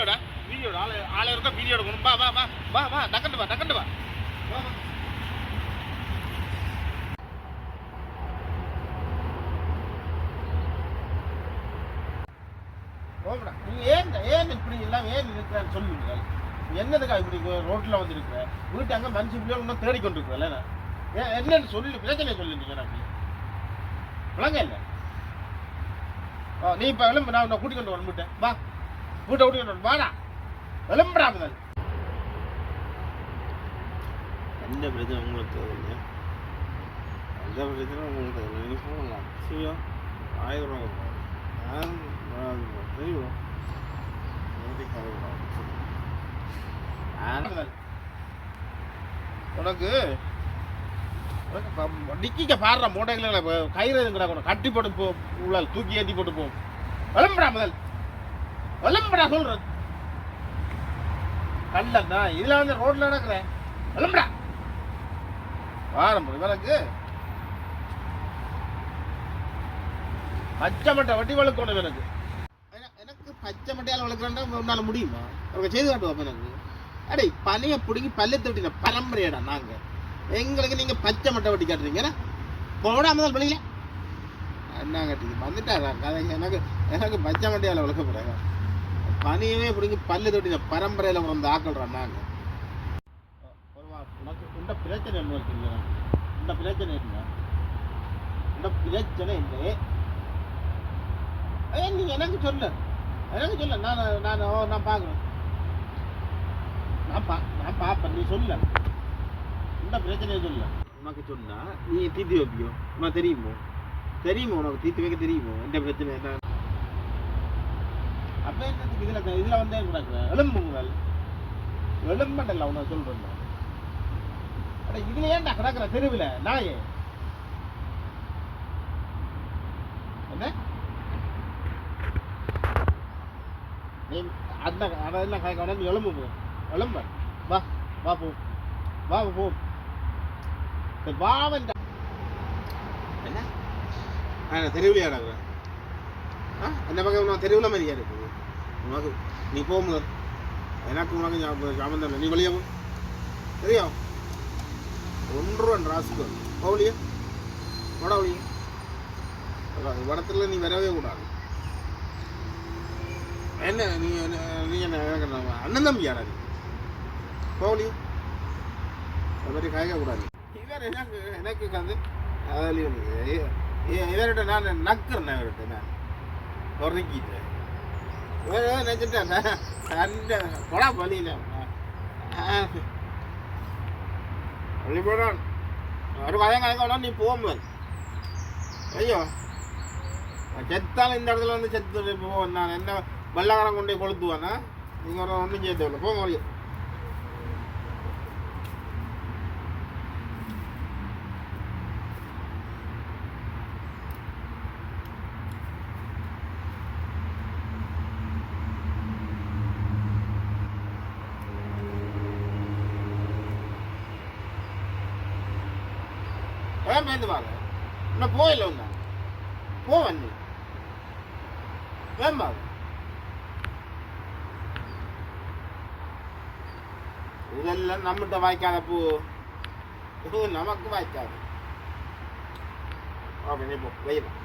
வீடியோடா? வீடியோட? ஆளு ஆளு இருக்க? வீடியோ எடுக்கணும். வா வா வா. வா வா. டக்கண்டு வா டக்கண்டு வா. வா, நீ ஏன் ஏன் இப்படி எல்லாம் ஏன் இருக்கிறான்னு சொல்லுங்க என்னதுக்கா இப்படி ரோட்ல வந்து இருக்கிற வீட்டு அங்க மனுஷன் பிள்ளைகள் இன்னும் தேடிக்கொண்டு இருக்கிறல ஏன் என்னன்னு சொல்லு பிரச்சனை சொல்லு நீங்க எனக்கு விளங்க இல்லை நீ இப்போ விளம்பு நான் உன்னை கூட்டிக் கொண்டு வரேன் வீட்டை வீட்டை வாடா. விளம்புடா முதல் எந்த பிரச்சனை உங்களுக்கு இல்லை எந்த பிரச்சனை உங்களுக்கு இல்லை நீங்கள் போகலாம் சரியா ஆயிரம் முதல். உனக்கு டிக்கிக்க பாடுற மூட்டைகளை கயிறு கட்டி போட்டு போ உள்ள தூக்கி ஏற்றி போட்டு போ. விளம்புடா முதல் விளம்புடா சொல்றேன் கல்லண்ணா இதுல வந்து ரோட்ல நடக்கிறேன் விளம்புடா வாரம் இவனுக்கு பச்சை மட்டை வட்டி வளர்க்கணும் எனக்கு. எனக்கு பச்சை மட்டையால் வளர்க்குறேன்டா உன்னால முடியுமா? அவங்க செய்து காட்டுவோம் எனக்கு அடே பனைய பிடிங்கி பல்லு தட்டின பரம்பரையடா நாங்க. எங்களுக்கு நீங்க பச்சை மட்டை வட்டி காட்டுறீங்க. போடா முதல் வெளியில என்ன கட்டி வந்துட்டாரா? கதை எனக்கு எனக்கு பச்சை மட்டையால் வளர்க்க போறாங்க பனியவே பிடிங்கி பல்லு தொட்டின பரம்பரையில வந்து ஆக்கல்றான் நாங்க உனக்கு இந்த பிரச்சனை என்ன இருக்கு இந்த பிரச்சனை என்ன? இந்த பிரச்சனை இல்லை நீ எனக்கு சொல்லு. எனக்கு சொல்லு. நான் நான் ஓ, நான் பார்க்குறேன் நான் பா நான் பார்ப்பேன் நீ சொல்லு. இந்த பிரச்சனையை சொல்லு. உனக்கு சொன்னா நீ தீர்த்து வைப்பியோ? உனக்கு தெரியுமோ? தெரியுமோ? உனக்கு தீர்த்து வைக்க தெரியுமோ? இந்த பிரச்சனை என்ன அப்போ என்னத்துக்கு இதில் இதில் வந்தே கிடக்குற எலும்புங்கள். எலும்பண்டல்ல உனக்கு சொல்கிறேன் அட இதுல ஏன்டா கிடக்குற தெருவில்? நாயே. என்ன? நீ அந்த அதெல்லாம் காய்க்க வேணாம் நீ எலும்பு போ. வா வா போ. வா போ. சரி, வா என்ன? ஆ கிடக்குறேன் ஆ அந்த பக்கம் நான் தெருவில் மாதிரியா இருக்குது உனக்கு நீ போக முதல் எனக்கு உனக்கு ஞாபகம் ஞாபகம் நீ வெளியே போ. சரியா? ஒன்று ஒன்றுவன் ராசுக்கு போகலையே வட வழியே வடத்தில் நீ வரவே கூடாது. என்ன நீ நீ என்ன அண்ணன் தம்பி யாரா நீ? போகலையே அது மாதிரி காய்க்க கூடாது. இவர் எனக்கு எனக்கு வந்து அதில் இவர்கிட்ட நான் நக்குறேன் இவர்கிட்ட நான். பொறுக்கிட்டேன் நினச்சிட்டேன். கொடா பலியில் வெளிப்படான் ஒரு கதையும் கதைக்க நீ போகும்போது ஐயோ. செத்தாலும் இந்த இடத்துல வந்து செத்து போவேன் நான் என்ன வெள்ளக்காரன் கொண்டு போய் கொளுத்துவானா? நீங்கள் ஒரு ஒன்றும் செய்ய தேவையில்ல. போங்க ஏன் பயந்து வாங்க. இன்னும் போயில ஒண்ணு போ நீ. ஏன் பாரு இதெல்லாம் நம்மகிட்ட வாய்க்காத பூ. நமக்கு வாய்க்காது. ஓகே நீ போ. வெயிலாம்